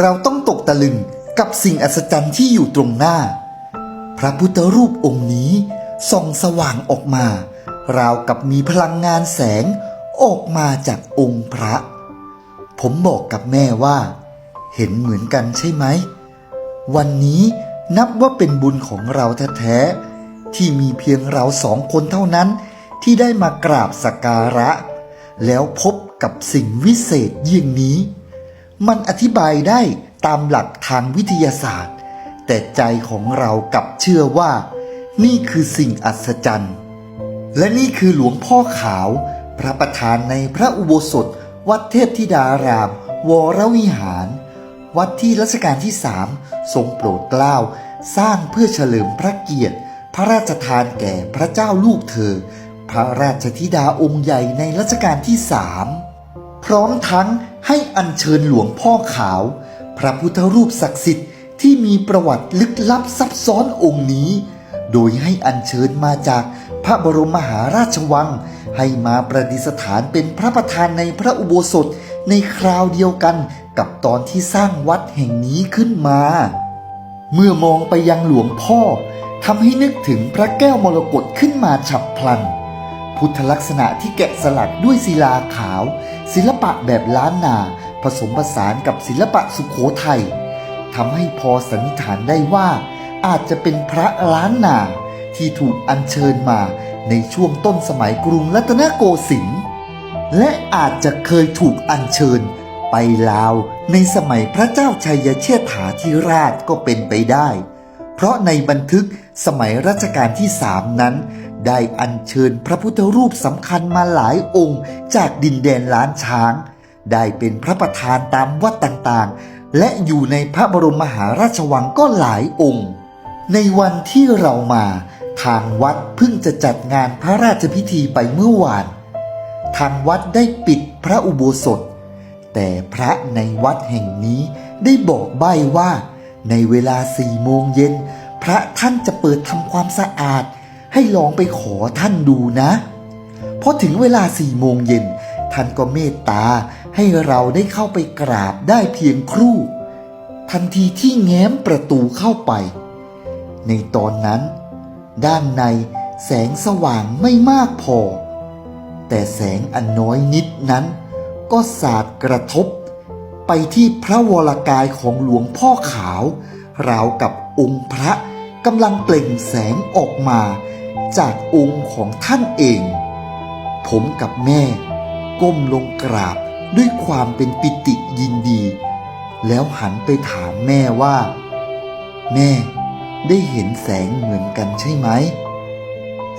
เราต้องตกตะลึงกับสิ่งอัศจรรย์ที่อยู่ตรงหน้า พระพุทธรูปองค์นี้ส่องสว่างออกมา ราวกับมีพลังงานแสงออกมาจากองค์พระ ผมบอกกับแม่ว่า เห็นเหมือนกันใช่ไหม วันนี้นับว่าเป็นบุญของเราแท้ๆที่มีเพียงเราสองคนเท่านั้น ที่ได้มากราบสักการะ แล้วพบกับสิ่งวิเศษยิ่งนี้ มันอธิบายได้ตามหลักทางวิทยาศาสตร์ แต่ใจของเรากลับเชื่อว่า นี่คือสิ่งอัศจรรย์ และนี่คือหลวงพ่อขาว พระประธานในพระอุโบสถ วัดเทพธิดาราม วรวิหาร วัดที่รัชกาลที่สามทรงโปรดเกล้าสร้างเพื่อเฉลิมพระเกียรติ พระราชทานแก่พระเจ้าลูกเธอ พระราชธิดาองค์ใหญ่ในรัชกาลที่สามพร้อมทั้ง ให้อัญเชิญหลวงพ่อขาว พระพุทธรูปศักดิ์สิทธิ์ที่มีประวัติลึกลับซับซ้อนองค์นี้ โดยให้อัญเชิญมาจากพระบรมมหาราชวัง ให้มาประดิษฐานเป็นพระประธานในพระอุโบสถในคราวเดียวกันกับตอนที่สร้างวัดแห่งนี้ขึ้นมา เมื่อมองไปยังหลวงพ่อทำให้นึกถึงพระแก้วมรกตขึ้นมาฉับพลัน พุทธลักษณะที่แกะสลักด้วยศิลาขาว ศิลปะแบบล้านนา ผสมผสานกับศิลปะสุขโขทัยทำให้พอสันนิษฐานได้ว่า อาจจะเป็นพระล้านนาที่ถูกอัญเชิญมาในช่วงต้นสมัยกรุงรัตนโกสินทร์และอาจจะเคยถูกอัญเชิญไปลาวในสมัยพระเจ้าชัยเชษฐาธิราชก็เป็นไปได้ เพราะในบันทึกสมัยรัชกาลที่สามนั้น ได้อัญเชิญพระพุทธรูปสำคัญมาหลายองค์ จากดินแดนล้านช้าง ได้เป็นพระประธานตามวัดต่างๆ และอยู่ในพระบรมมหาราชวังก็หลายองค์ ในวันที่เรามาทางวัดเพิ่งจะจัดงานพระราชพิธีไปเมื่อวาน ทางวัดได้ปิดพระอุโบสถ แต่พระในวัดแห่งนี้ได้บอกใบ้ว่า ในเวลาสี่โมงเย็น พระท่านจะเปิดทำความสะอาด ให้ลองไปขอท่านดูนะพอถึงเวลาสี่โมงเย็นท่านก็เมตตาให้เราได้เข้าไปกราบได้เพียงครู่ ทันทีที่แง้มประตูเข้าไป ในตอนนั้น ด้านในแสงสว่างไม่มากพอ แต่แสงอันน้อยนิดนั้น ก็สาดกระทบ ไปที่พระวรกายของหลวงพ่อขาว ราวกับองค์พระกำลังเปล่งแสงออกมา จากองค์ของท่านเอง ผมกับแม่ ก้มลงกราบด้วยความเป็นปิติยินดี แล้วหันไปถามแม่ว่า แม่ได้เห็นแสงเหมือนกันใช่ไหม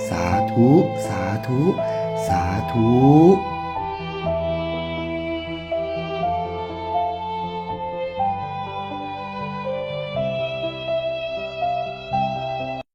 สาธุ สาธุ สาธุ